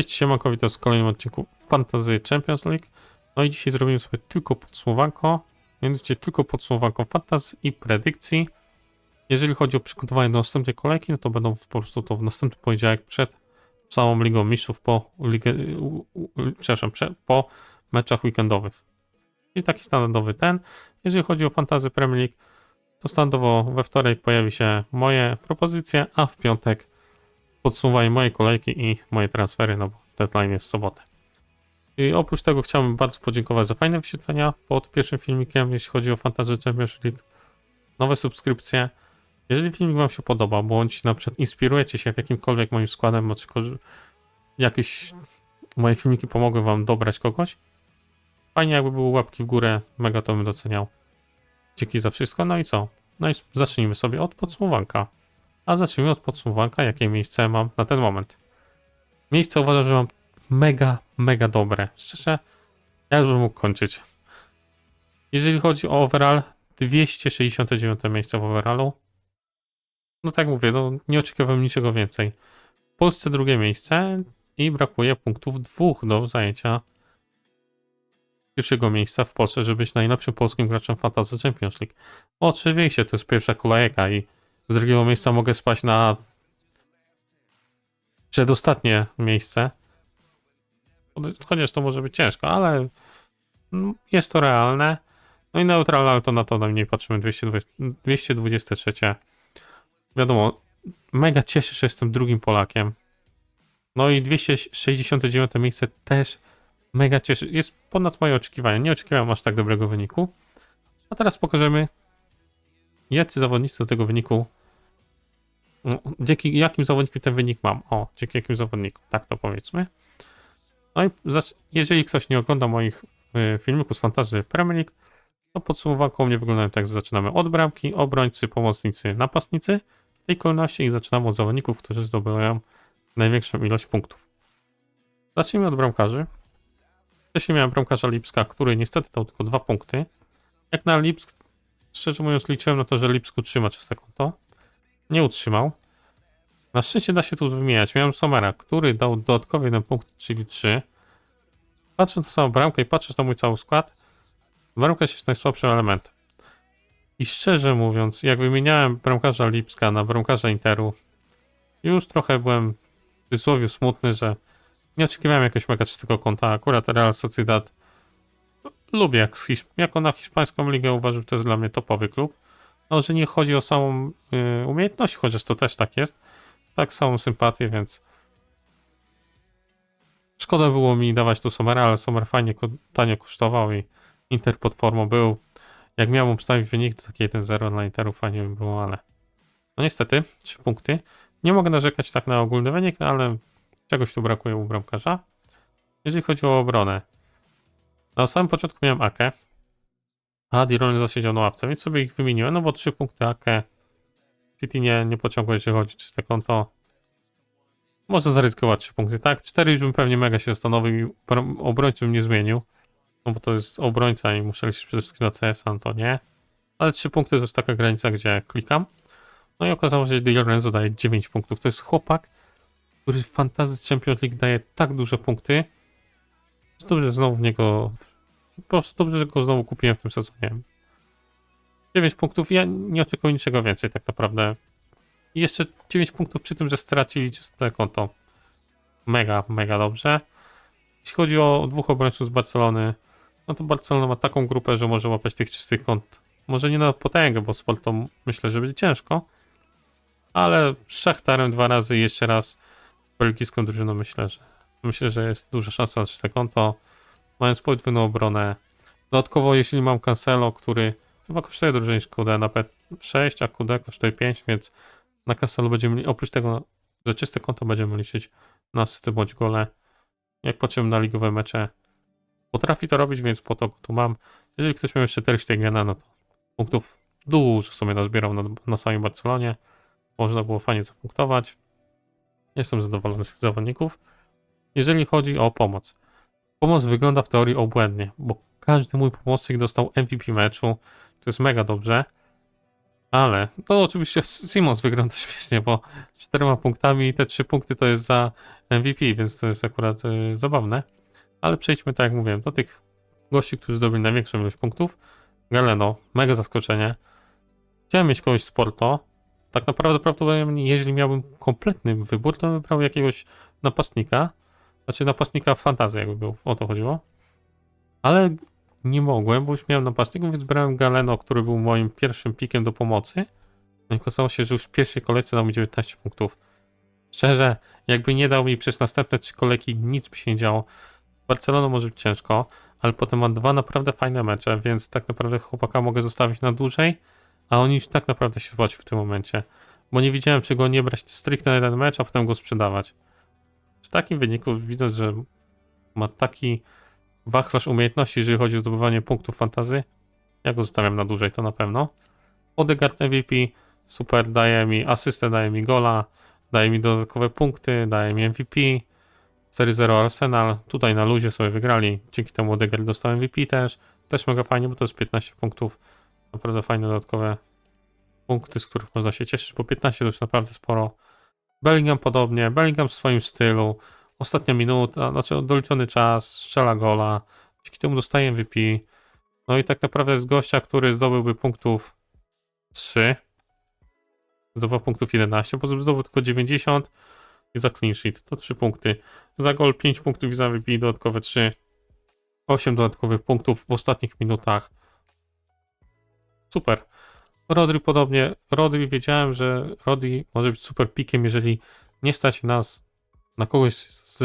Cześć, siemanko, witam w kolejnym odcinku Fantasy Champions League. No i dzisiaj zrobimy sobie tylko podsumowanko, mianowicie tylko podsumowanko fantasy i predykcji. Jeżeli chodzi o przygotowanie do następnej kolejki, no to będą po prostu to w następny poniedziałek przed całą Ligą Mistrzów po, ligę, u, u, przepraszam, prze, po meczach weekendowych. I taki standardowy ten. Jeżeli chodzi o fantasy Premier League, to standardowo we wtorek pojawi się moje propozycje, a w piątek podsumowanie mojej kolejki i moje transfery, no bo deadline jest w sobotę. I oprócz tego chciałbym bardzo podziękować za fajne wyświetlenia pod pierwszym filmikiem, jeśli chodzi o Fantasy Championship League, nowe subskrypcje. Jeżeli filmik Wam się podoba, bądź na przykład inspirujecie się w jakimkolwiek moim składem, bądź jakieś moje filmiki pomogły Wam dobrać kogoś, fajnie jakby były łapki w górę, mega to bym doceniał. Dzięki za wszystko, no i co? No i zacznijmy sobie od podsumowanka. A zacznijmy od podsumowanka, jakie miejsce mam na ten moment. Miejsce uważam, że mam mega, mega dobre. Szczerze, ja już bym mógł kończyć. Jeżeli chodzi o overall, 269 miejsce w overallu. No tak mówię, no nie oczekiwałem niczego więcej. W Polsce drugie miejsce i brakuje punktów dwóch do zajęcia pierwszego miejsca w Polsce, żeby być najlepszym polskim graczem Fantasy Champions League. Oczywiście, to jest pierwsza kolejka i z drugiego miejsca mogę spać na przedostatnie miejsce. Chociaż to może być ciężko, ale jest to realne. No i neutralne to na to najmniej patrzymy 220, 223. Wiadomo, mega cieszę się, że jestem drugim Polakiem. No i 269 miejsce też mega cieszy. Jest ponad moje oczekiwania. Nie oczekiwałem aż tak dobrego wyniku. A teraz pokażemy, jacy zawodnicy do tego wyniku no, dzięki jakim zawodnikom ten wynik mam? O, dzięki jakim zawodnikom, tak to powiedzmy. No i jeżeli ktoś nie ogląda moich y, filmików z Fantasy Premier League, to podsumowanką mnie wyglądają tak, że zaczynamy od bramki, obrońcy, pomocnicy, napastnicy. W tej kolejności i zaczynamy od zawodników, którzy zdobywają największą ilość punktów. Zacznijmy od bramkarzy. Wcześniej miałem bramkarza Lipska, który niestety dał tylko dwa punkty. Jak na Lipsk, szczerze mówiąc, liczyłem na to, że Lipsk utrzyma czyste konto nie utrzymał. Na szczęście da się tu wymieniać. Miałem Somera, który dał dodatkowy jeden punkt, czyli 3. Patrzę na samą bramkę i patrzę na mój cały skład. Bramka jest najsłabszym elementem. I szczerze mówiąc, jak wymieniałem bramkarza Lipska na bramkarza Interu, już trochę byłem w cudzysłowie smutny, że nie oczekiwałem jakiegoś mega czystego konta. Akurat Real Sociedad lubię, jak jako na hiszpańską ligę uważam, że to jest dla mnie topowy klub no, że nie chodzi o samą y, umiejętność, chociaż to też tak jest. Tak, samą sympatię, więc szkoda było mi dawać tu Somera, ale Somer fajnie, tanio kosztował i Inter pod formą był. Jak miałem obstawić wynik, to takie 1-0 dla Interu fajnie by było, ale no niestety, 3 punkty. Nie mogę narzekać tak na ogólny wynik, no ale czegoś tu brakuje u bramkarza. Jeżeli chodzi o obronę, na samym początku miałem Akę, a Diron zasiedział na ławce, więc sobie ich wymieniłem, no bo 3 punkty AK. City nie, nie pociągło, jeżeli chodzi o czyste konto. Można zaryzykować 3 punkty, tak? 4 już bym pewnie mega się zastanowił i bro- obrońców bym nie zmienił. No bo to jest obrońca i muszę liczyć przede wszystkim na CS, no to nie. Ale 3 punkty to jest taka granica, gdzie klikam. No i okazało się, że Di Lorenzo daje 9 punktów. To jest chłopak, który w Fantasy Champions League daje tak duże punkty. że Dobrze, znowu w niego po prostu dobrze, że go znowu kupiłem w tym sezonie. 9 punktów, ja nie oczekuję niczego więcej tak naprawdę. I jeszcze 9 punktów przy tym, że stracili czyste konto. Mega, mega dobrze. Jeśli chodzi o dwóch obrońców z Barcelony, no to Barcelona ma taką grupę, że może łapać tych czystych kont. Może nie na potęgę, bo z Porto myślę, że będzie ciężko. Ale Szachtarem dwa razy i jeszcze raz belgijską drużyną myślę, że myślę, że jest duża szansa na czyste konto mając podwójną obronę. Dodatkowo, jeśli mam Cancelo, który chyba kosztuje drożej niż QD na P6, a QD kosztuje 5, więc na Cancelo będziemy, oprócz tego, że czyste konto będziemy liczyć na asysty bądź gole. Jak patrzymy na ligowe mecze, potrafi to robić, więc po to tu mam. Jeżeli ktoś miał jeszcze Ter Stegena, no to punktów dużo sobie nazbierał na, na samej Barcelonie. Można było fajnie zapunktować. Jestem zadowolony z tych zawodników. Jeżeli chodzi o pomoc, Pomoc wygląda w teorii obłędnie, bo każdy mój pomocnik dostał MVP meczu. To jest mega dobrze. Ale, no oczywiście Simons wygląda śmiesznie, bo z czterema punktami i te trzy punkty to jest za MVP, więc to jest akurat y, zabawne. Ale przejdźmy, tak jak mówiłem, do tych gości, którzy zdobyli największą ilość punktów. Galeno, mega zaskoczenie. Chciałem mieć kogoś z Porto. Tak naprawdę prawdopodobnie, jeżeli miałbym kompletny wybór, to bym wybrał jakiegoś napastnika. Znaczy napastnika fantazji jakby był, o to chodziło. Ale nie mogłem, bo już miałem napastników, więc brałem Galeno, który był moim pierwszym pikiem do pomocy. No i okazało się, że już w pierwszej kolejce dał mi 19 punktów. Szczerze, jakby nie dał mi przez następne trzy kolejki, nic by się nie działo. Barcelona może być ciężko, ale potem ma dwa naprawdę fajne mecze, więc tak naprawdę chłopaka mogę zostawić na dłużej, a on już tak naprawdę się spłacił w tym momencie. Bo nie widziałem, czy go nie brać stricte na jeden mecz, a potem go sprzedawać. Takim wyniku widzę, że ma taki wachlarz umiejętności, jeżeli chodzi o zdobywanie punktów fantazy. Ja go zostawiam na dłużej, to na pewno. Odegaard MVP, super, daje mi asystę, daje mi gola, daje mi dodatkowe punkty, daje mi MVP. 4-0 Arsenal, tutaj na luzie sobie wygrali, dzięki temu Odegaard dostał MVP też. Też mega fajnie, bo to jest 15 punktów. Naprawdę fajne dodatkowe punkty, z których można się cieszyć, bo 15 to już naprawdę sporo. Bellingham podobnie, Bellingham w swoim stylu. Ostatnia minuta, znaczy doliczony czas, strzela gola, dzięki temu dostaje MVP. No i tak naprawdę z gościa, który zdobyłby punktów 3, zdobył punktów 11, bo zdobył tylko 90 i za clean sheet to 3 punkty. Za gol 5 punktów i za MVP dodatkowe 3. 8 dodatkowych punktów w ostatnich minutach. Super. Rodri podobnie. Rodri wiedziałem, że Rodri może być super pikiem, jeżeli nie stać nas na kogoś z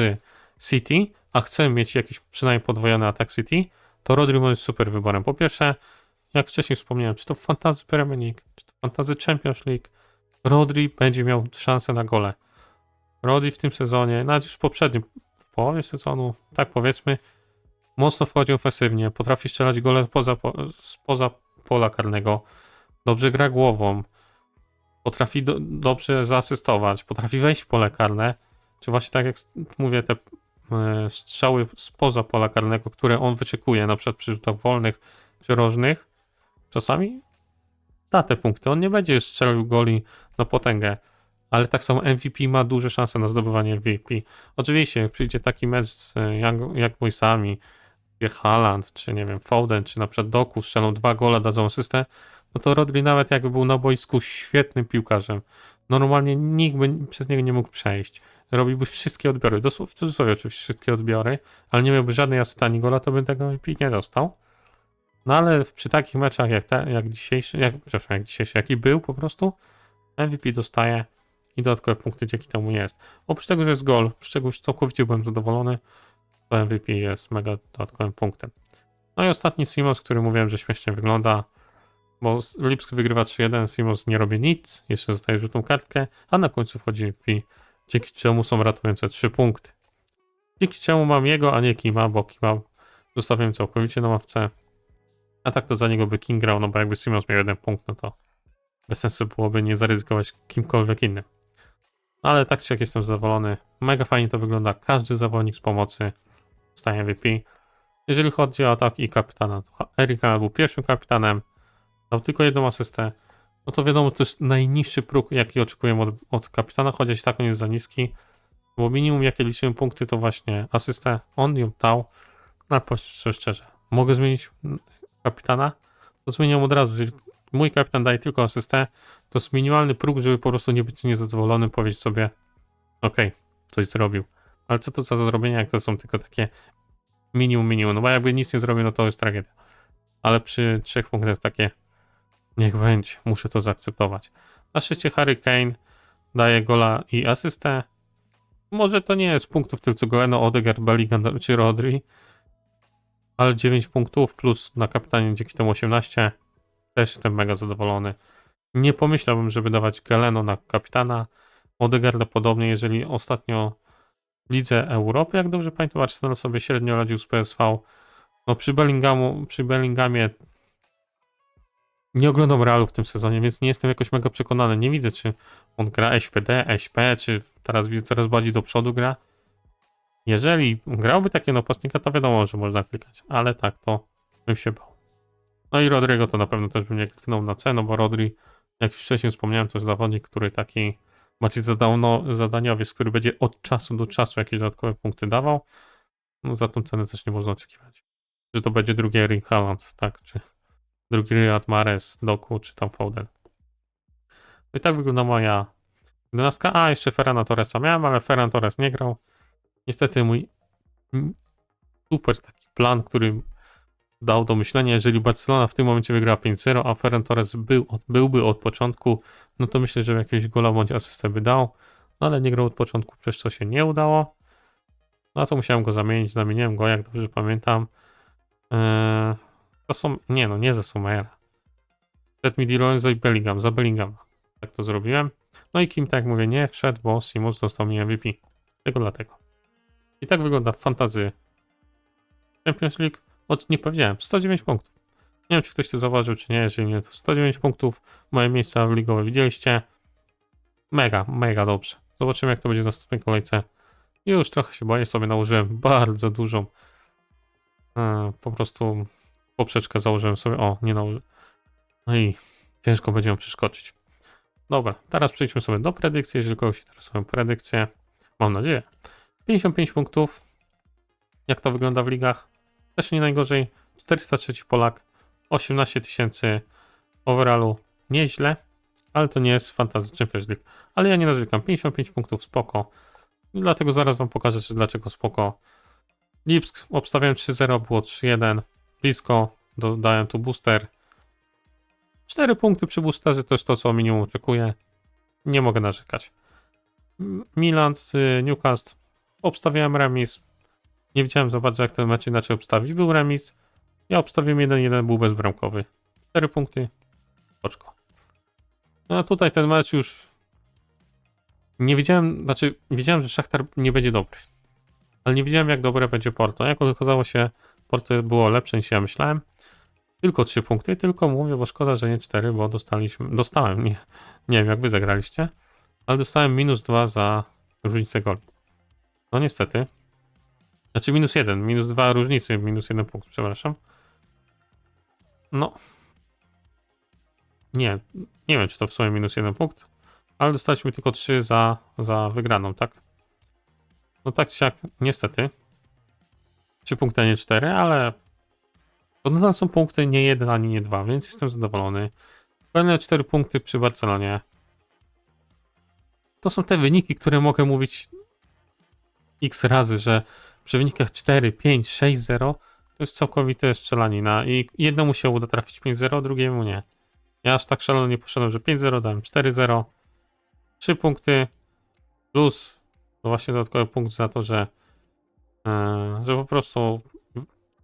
City, a chcemy mieć jakiś przynajmniej podwojony atak City, to Rodri może być super wyborem. Po pierwsze, jak wcześniej wspomniałem, czy to w Fantasy Premier League, czy to w Fantasy Champions League, Rodri będzie miał szansę na gole. Rodri w tym sezonie, nawet już w poprzednim, w połowie sezonu, tak powiedzmy, mocno wchodzi ofensywnie, potrafi strzelać gole poza, spoza pola karnego, dobrze gra głową, potrafi do, dobrze zaasystować, potrafi wejść w pole karne, czy właśnie tak jak mówię, te e, strzały spoza pola karnego, które on wyczekuje, na przykład przy rzutach wolnych czy rożnych, czasami da te punkty. On nie będzie strzelił goli na potęgę, ale tak samo MVP ma duże szanse na zdobywanie MVP. Oczywiście, jak przyjdzie taki mecz e, jak, jak sami, jak Haaland, czy nie wiem, Foden, czy na przykład Doku strzelą dwa gola, dadzą asystę, no to Rodri nawet jakby był na boisku świetnym piłkarzem. Normalnie nikt by przez niego nie mógł przejść. Robiłby wszystkie odbiory, dosłownie w cudzysłowie oczywiście wszystkie odbiory, ale nie miałby żadnej asysty gola, to by tego MVP nie dostał. No ale przy takich meczach jak, te, jak dzisiejszy, jak, przepraszam, jak dzisiejszy, jaki był po prostu, MVP dostaje i dodatkowe punkty dzięki temu jest. Oprócz tego, że jest gol, z czego już całkowicie byłem zadowolony, to MVP jest mega dodatkowym punktem. No i ostatni Simons, który mówiłem, że śmiesznie wygląda, bo Lipsk wygrywa 3-1, Simons nie robi nic, jeszcze zostaje rzutną kartkę, a na końcu wchodzi MVP, dzięki czemu są ratujące 3 punkty. Dzięki czemu mam jego, a nie Kima, bo Kima zostawiam całkowicie na ławce. A tak to za niego by King grał, no bo jakby Simons miał jeden punkt, no to bez sensu byłoby nie zaryzykować kimkolwiek innym. Ale tak czy jak jestem zadowolony. Mega fajnie to wygląda. Każdy zawodnik z pomocy staje MVP. Jeżeli chodzi o atak i kapitana, to Erika był pierwszym kapitanem. Dał tylko jedną asystę. No to wiadomo, to jest najniższy próg, jaki oczekujemy od, od kapitana, chociaż tak on jest za niski. Bo minimum, jakie liczymy punkty, to właśnie asystę. On ją dał. No, powiem szczerze, mogę zmienić kapitana? To zmieniam od razu. Jeżeli mój kapitan daje tylko asystę, to jest minimalny próg, żeby po prostu nie być niezadowolonym, powiedzieć sobie, ok, coś zrobił. Ale co to za zrobienie, jak to są tylko takie minimum, minimum. No bo jakby nic nie zrobił, no to jest tragedia. Ale przy trzech punktach takie, niech będzie, muszę to zaakceptować. Na szczycie Harry Kane daje gola i asystę. Może to nie jest punktów tyle co Goleno, Odegaard, Bellingham czy Rodri, ale 9 punktów plus na kapitanie dzięki temu 18. Też jestem mega zadowolony. Nie pomyślałbym, żeby dawać Galeno na kapitana. Odegaarda podobnie, jeżeli ostatnio Lidze Europy, jak dobrze pamiętam, Arsenal sobie średnio radził z PSV. No przy Bellingamu, przy nie oglądam Realu w tym sezonie, więc nie jestem jakoś mega przekonany. Nie widzę, czy on gra SPD, SP, czy teraz widzę coraz bardziej do przodu gra. Jeżeli grałby takiego napastnika, to wiadomo, że można klikać, ale tak, to bym się bał. No i Rodrigo to na pewno też bym nie kliknął na C, no bo Rodri Jak już wcześniej wspomniałem, to jest zawodnik, który taki bardziej zadano, zadaniowiec, który będzie od czasu do czasu jakieś dodatkowe punkty dawał. No za tą cenę też nie można oczekiwać. Że to będzie drugi Erling Haaland, tak? Czy drugi Riyad Mahrez, Doku, czy tam Foden. No i tak wygląda moja 11. A, jeszcze Ferrana Torresa miałem, ale Ferran Torres nie grał. Niestety mój super taki plan, który dał do myślenia, jeżeli Barcelona w tym momencie wygra 5-0, a Ferran Torres był, byłby od początku, no to myślę, że jakiegoś gola bądź asystę by dał, no ale nie grał od początku, przez co się nie udało. No to musiałem go zamienić, zamieniłem go, jak dobrze pamiętam. Eee, to są, nie no, nie za Sumera. Przed mi Di Lorenzo i Bellingham, za Bellingham. Tak to zrobiłem. No i Kim, tak jak mówię, nie wszedł, bo Simons dostał mi MVP. Tylko dlatego. I tak wygląda fantazy Champions League. Od, nie powiedziałem, 109 punktów. Nie wiem, czy ktoś to zauważył, czy nie. Jeżeli nie, to 109 punktów. Moje miejsca w ligowe widzieliście. Mega, mega dobrze. Zobaczymy, jak to będzie w następnej kolejce. Już trochę się boję, sobie nałożyłem bardzo dużą. e, po prostu poprzeczkę założyłem sobie. O, nie nałożyłem. No i ciężko będzie ją przeskoczyć. Dobra, teraz przejdźmy sobie do predykcji. Jeżeli kogoś interesują predykcje, mam nadzieję. 55 punktów. Jak to wygląda w ligach? Też nie najgorzej. 403 Polak, 18 tysięcy overallu. Nieźle, ale to nie jest Fantasy Champions League. Ale ja nie narzekam. 55 punktów spoko. Dlatego zaraz wam pokażę, dlaczego spoko. Lipsk obstawiałem 3-0, było 3-1. Blisko, dodałem tu booster. 4 punkty przy boosterze to jest to, co minimum oczekuję. Nie mogę narzekać. Milan z y, Newcastle. Obstawiałem remis. Nie wiedziałem za bardzo, jak ten mecz inaczej obstawić. Był remis. Ja obstawiłem 1-1, był bezbramkowy. 4 punkty. Oczko. No a tutaj ten mecz już nie wiedziałem, znaczy wiedziałem, że Szachtar nie będzie dobry. Ale nie wiedziałem, jak dobre będzie Porto. Jak okazało się, Porto było lepsze niż ja myślałem. Tylko 3 punkty, tylko mówię, bo szkoda, że nie 4, bo dostaliśmy, dostałem, nie, nie wiem jak wy zagraliście, ale dostałem minus 2 za różnicę goli. No niestety. Znaczy minus 1, minus 2 różnicy, minus 1 punkt, przepraszam. No. Nie, nie wiem czy to w sumie minus 1 punkt, ale dostaliśmy tylko 3 za, za wygraną, tak? No tak czy siak, niestety. 3 punkty, a nie 4, ale to nadal są punkty nie 1 ani nie 2, więc jestem zadowolony. Kolejne 4 punkty przy Barcelonie. To są te wyniki, które mogę mówić x razy, że przy wynikach 4, 5, 6, 0 to jest całkowite strzelanina i jednemu się uda trafić 5-0, drugiemu nie. Ja aż tak szalony nie poszedłem, że 5-0 dałem 4-0. 3 punkty plus to właśnie dodatkowy punkt za to, że, że po prostu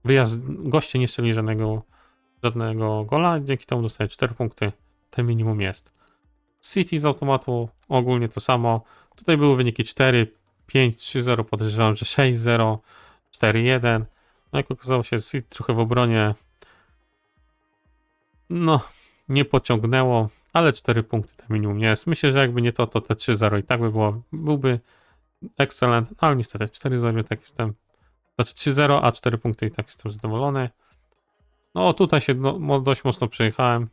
wyjazd, goście nie strzeli żadnego, żadnego gola, dzięki temu dostaje 4 punkty. Te minimum jest. City z automatu ogólnie to samo. Tutaj były wyniki 4, 5, 3-0, podejrzewam, że 6-0, 4-1. No jak okazało się, City trochę w obronie no, nie pociągnęło, ale 4 punkty to minimum jest. Myślę, że jakby nie to, to te 3-0 i tak by było, byłby excellent, no, ale niestety 4-0 tak jestem, znaczy 3-0, a 4 punkty i tak jestem zadowolony. No tutaj się no, mo- dość mocno przejechałem.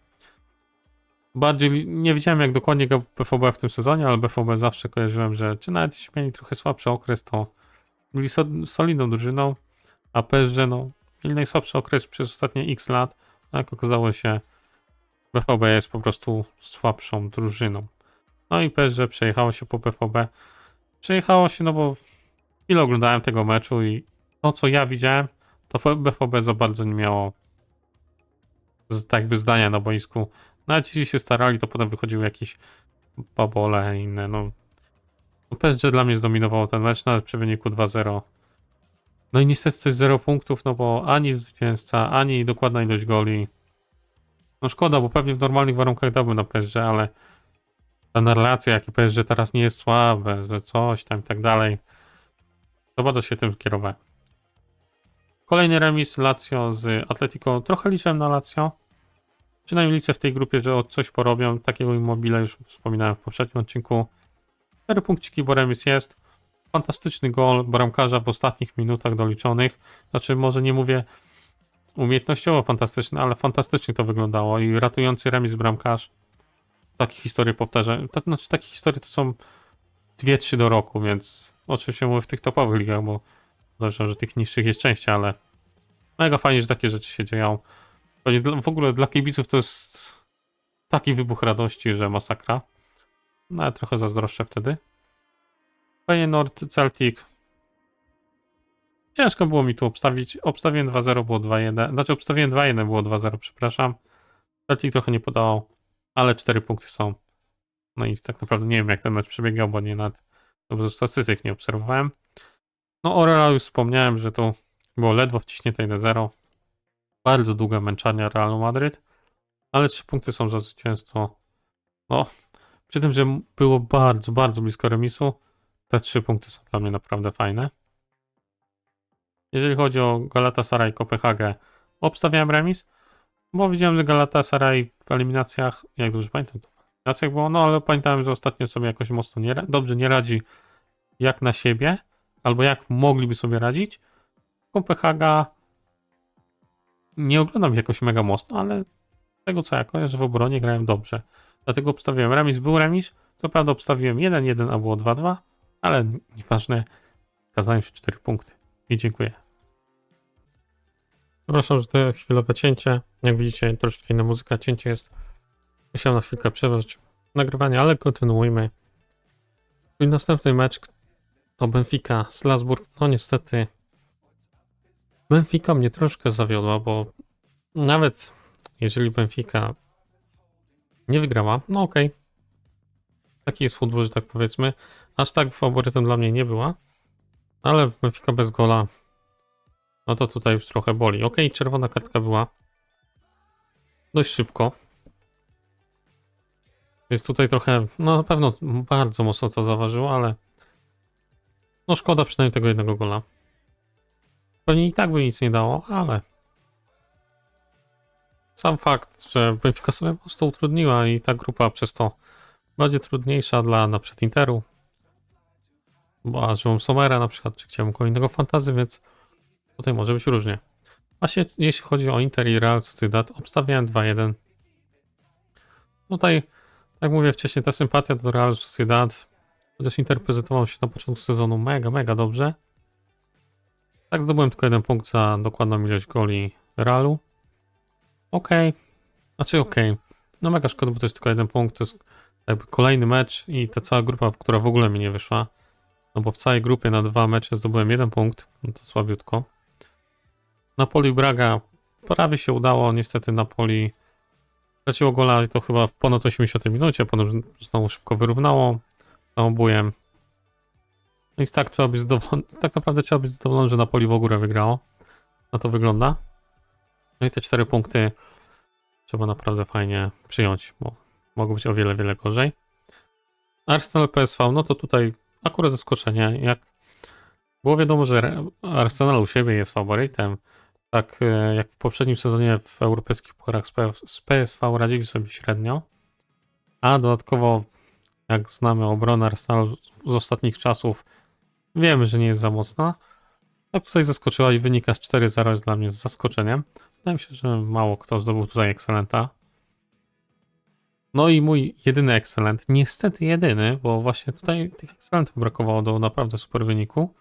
Bardziej nie wiedziałem jak dokładnie grał BVB w tym sezonie, ale BVB zawsze kojarzyłem, że czy nawet jeśli mieli trochę słabszy okres, to byli so, solidną drużyną, a PSG no, mieli najsłabszy okres przez ostatnie x lat, a jak okazało się, BVB jest po prostu słabszą drużyną. No i PSG przejechało się po BVB. Przejechało się, no bo ile oglądałem tego meczu i to, co ja widziałem, to BVB za bardzo nie miało tak jakby zdania na boisku. Nawet jeśli się starali, to potem wychodziły jakieś babole inne, no. no PSG dla mnie zdominowało ten mecz, nawet przy wyniku 2-0. No i niestety to jest 0 punktów, no bo ani zwycięzca, ani dokładna ilość goli. No szkoda, bo pewnie w normalnych warunkach dałbym na PSG, ale ta narracja, jaki PSG teraz nie jest słabe, że coś tam i tak dalej. To bardzo się tym kierowałem. Kolejny remis Lazio z Atletico. Trochę liczyłem na Lazio. Przynajmniej liczę w tej grupie, że o coś porobią. Takiego immobile już wspominałem w poprzednim odcinku. 4 punkciki, bo remis jest. Fantastyczny gol bramkarza w ostatnich minutach doliczonych. Znaczy, może nie mówię umiejętnościowo fantastyczny, ale fantastycznie to wyglądało i ratujący remis bramkarz. Takie historie powtarzam. To znaczy, takie historie to są dwie, trzy do roku, więc oczywiście mówię w tych topowych ligach, bo zresztą, że tych niższych jest częściej, ale mega fajnie, że takie rzeczy się dzieją. W ogóle dla kibiców to jest taki wybuch radości, że masakra. Nawet trochę zazdroszczę wtedy. Feyenoord, Celtic. Ciężko było mi tu obstawić. Obstawiłem 2-0, było 2-1. Znaczy obstawiłem 2-1, było 2-0, przepraszam. Celtic trochę nie podało, ale 4 punkty są. No i tak naprawdę nie wiem, jak ten mecz przebiegał, bo nie nad dobrze statystyk nie obserwowałem. No Orela już wspomniałem, że to było ledwo wciśnięte 1-0. Bardzo długa męczarnia Realu Madryt, ale 3 punkty są za zwycięstwo. No, przy tym, że było bardzo, bardzo blisko remisu, te 3 punkty są dla mnie naprawdę fajne. Jeżeli chodzi o Galatasaray Kopenhagę, obstawiałem remis, bo widziałem, że Galatasaray w eliminacjach, jak dobrze pamiętam, to w eliminacjach było, no ale pamiętałem, że ostatnio sobie jakoś mocno nie, dobrze nie radzi jak na siebie, albo jak mogliby sobie radzić. Kopenhaga nie oglądam jakoś mega mocno, ale tego co ja kojarzę w obronie grałem dobrze. Dlatego obstawiłem remis, był remis, co prawda obstawiłem 1-1, a było 2-2, ale nieważne, kazałem się 4 punkty i dziękuję. Przepraszam, że to chwilowe cięcie. Jak widzicie, troszeczkę inna muzyka. Cięcie jest. Musiałem na chwilkę przerwać nagrywanie, ale kontynuujmy. I następny mecz to Benfica Strasburg. No niestety Benfica mnie troszkę zawiodła, bo nawet jeżeli Benfica nie wygrała, no okej. Taki jest futbol, że tak powiedzmy. Aż tak faworytem dla mnie nie była. Ale Benfica bez gola no to tutaj już trochę boli. Ok, czerwona kartka była dość szybko. Więc tutaj trochę, no na pewno bardzo mocno to zaważyło, ale no szkoda przynajmniej tego jednego gola. Pewnie i tak by nic nie dało, ale sam fakt, że Benfica sobie prostu utrudniła i ta grupa przez to będzie trudniejsza dla na przykład Interu. Bo aż mam Somera na przykład, czy chciałem kogo innego fantazy, więc Tutaj może być różnie. Właśnie jeśli chodzi o Inter i Real Sociedad, obstawiałem 2-1. Tutaj, jak mówię wcześniej, ta sympatia do Real Sociedad, chociaż Inter prezentował się na początku sezonu mega, mega dobrze. Tak zdobyłem tylko jeden punkt za dokładną ilość goli Realu. Okej. Znaczy okej. No mega szkoda, bo to jest tylko jeden punkt. To jest jakby kolejny mecz i ta cała grupa, która w ogóle mi nie wyszła. No bo w całej grupie na dwa mecze zdobyłem jeden punkt. No to słabiutko. Napoli Braga prawie się udało, niestety Napoli straciło gola i to chyba w ponad 80 minucie, potem znowu szybko wyrównało obujem. No i tak trzeba być zadowolony, tak naprawdę trzeba być zadowolony, że Napoli w ogóle wygrało. Na to wygląda. No i te cztery punkty trzeba naprawdę fajnie przyjąć, bo mogą być o wiele, wiele gorzej. Arsenal PSV, no to tutaj akurat zaskoczenie, jak było wiadomo, że Arsenal u siebie jest faworytem, tak e, jak w poprzednim sezonie w europejskich pucharach z z PSV radzili sobie średnio, a dodatkowo, jak znamy obronę Arsenalu z ostatnich czasów, wiemy, że nie jest za mocna. Tak tutaj zaskoczyła i wynika z 4-0 jest dla mnie zaskoczeniem. Wydaje mi się, że mało kto zdobył tutaj ekscelenta. No i mój jedyny ekscelent, niestety jedyny, bo właśnie tutaj tych ekscelentów brakowało do naprawdę super wyniku.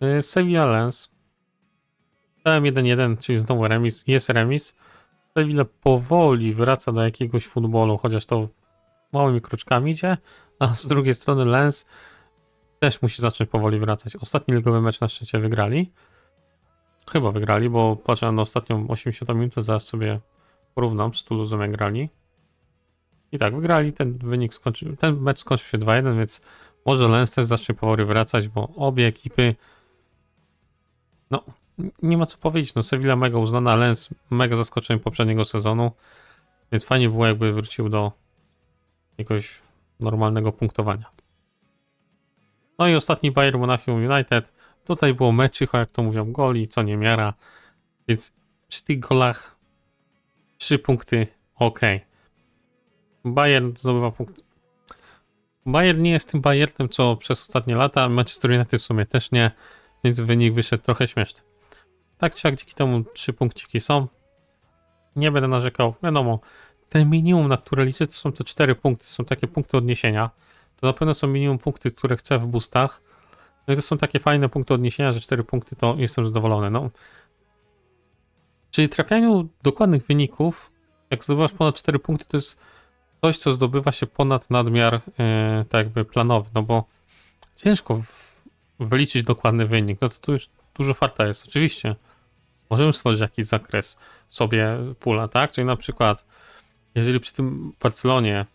Yy, Sevilla Lens. Dałem 1-1, czyli znowu remis. Jest remis. Sevilla powoli wraca do jakiegoś futbolu, chociaż to małymi kroczkami idzie, a z drugiej strony Lens też musi zacząć powoli wracać. Ostatni ligowy mecz na szczęście wygrali. Chyba wygrali, bo patrzę na ostatnią 80 minut, zaraz sobie porównam z Toulouse jak grali. I tak, wygrali, ten wynik skończył, ten mecz skończył się 2-1, więc może Lens też zacznie powoli wracać, bo obie ekipy no, nie ma co powiedzieć, no Sevilla mega uznana, Lens mega zaskoczenie poprzedniego sezonu, więc fajnie było jakby wrócił do jakiegoś normalnego punktowania. No i ostatni Bayern Monachium United, tutaj było meczycho, jak to mówią, goli, co nie miara, więc przy tych golach 3 punkty, ok. Bayern zdobywa punkt. Bayern nie jest tym Bayernem, co przez ostatnie lata, Manchester United w sumie też nie, więc wynik wyszedł trochę śmieszny. Tak czy jak dzięki temu trzy punkciki są. Nie będę narzekał. Wiadomo, te minimum, na które liczę, to są te cztery punkty, są takie punkty odniesienia. To na pewno są minimum punkty, które chcę w boostach. No i to są takie fajne punkty odniesienia, że cztery punkty to jestem zadowolony. No. Czyli trafianiu dokładnych wyników, jak zdobywasz ponad 4 punkty, to jest coś, co zdobywa się ponad nadmiar yy, tak jakby planowy, no bo ciężko w, wyliczyć dokładny wynik. No to tu już dużo farta jest. Oczywiście możemy stworzyć jakiś zakres sobie pula, tak? Czyli na przykład, jeżeli przy tym Barcelonie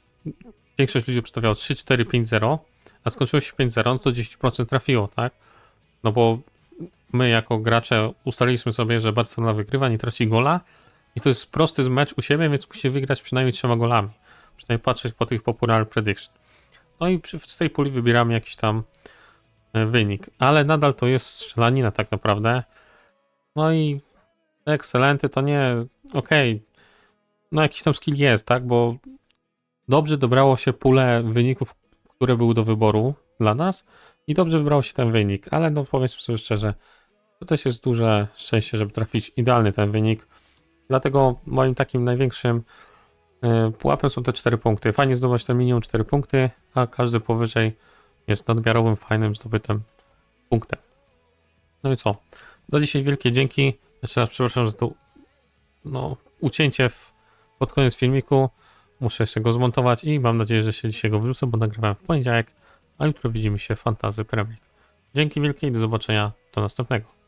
większość ludzi przedstawiało 3, 4, 5, 0, a skończyło się 5, 0, no to 10% trafiło, tak? No bo my jako gracze ustaliliśmy sobie, że Barcelona wygrywa, nie traci gola i to jest prosty mecz u siebie, więc musi wygrać przynajmniej trzema golami. Przynajmniej patrzeć po tych popular prediction. No i z tej puli wybieramy jakiś tam e, wynik, ale nadal to jest strzelanina tak naprawdę. No i ekscelenty to nie, okej, no jakiś tam skill jest, tak, bo dobrze dobrało się pulę wyników, które były do wyboru dla nas i dobrze wybrało się ten wynik, ale no powiedzmy sobie szczerze, to też jest duże szczęście, żeby trafić idealny ten wynik. Dlatego moim takim największym y, pułapem są te 4 punkty. Fajnie zdobywać te minimum 4 punkty, a każdy powyżej jest nadmiarowym, fajnym zdobytym punktem. No i co? Za dzisiaj wielkie dzięki. Jeszcze raz przepraszam za to no, ucięcie w, pod koniec filmiku. Muszę jeszcze go zmontować i mam nadzieję, że się dzisiaj go wrzucę, bo nagrywałem w poniedziałek, a jutro widzimy się w Fantazy Premier. Dzięki wielkie i do zobaczenia do następnego.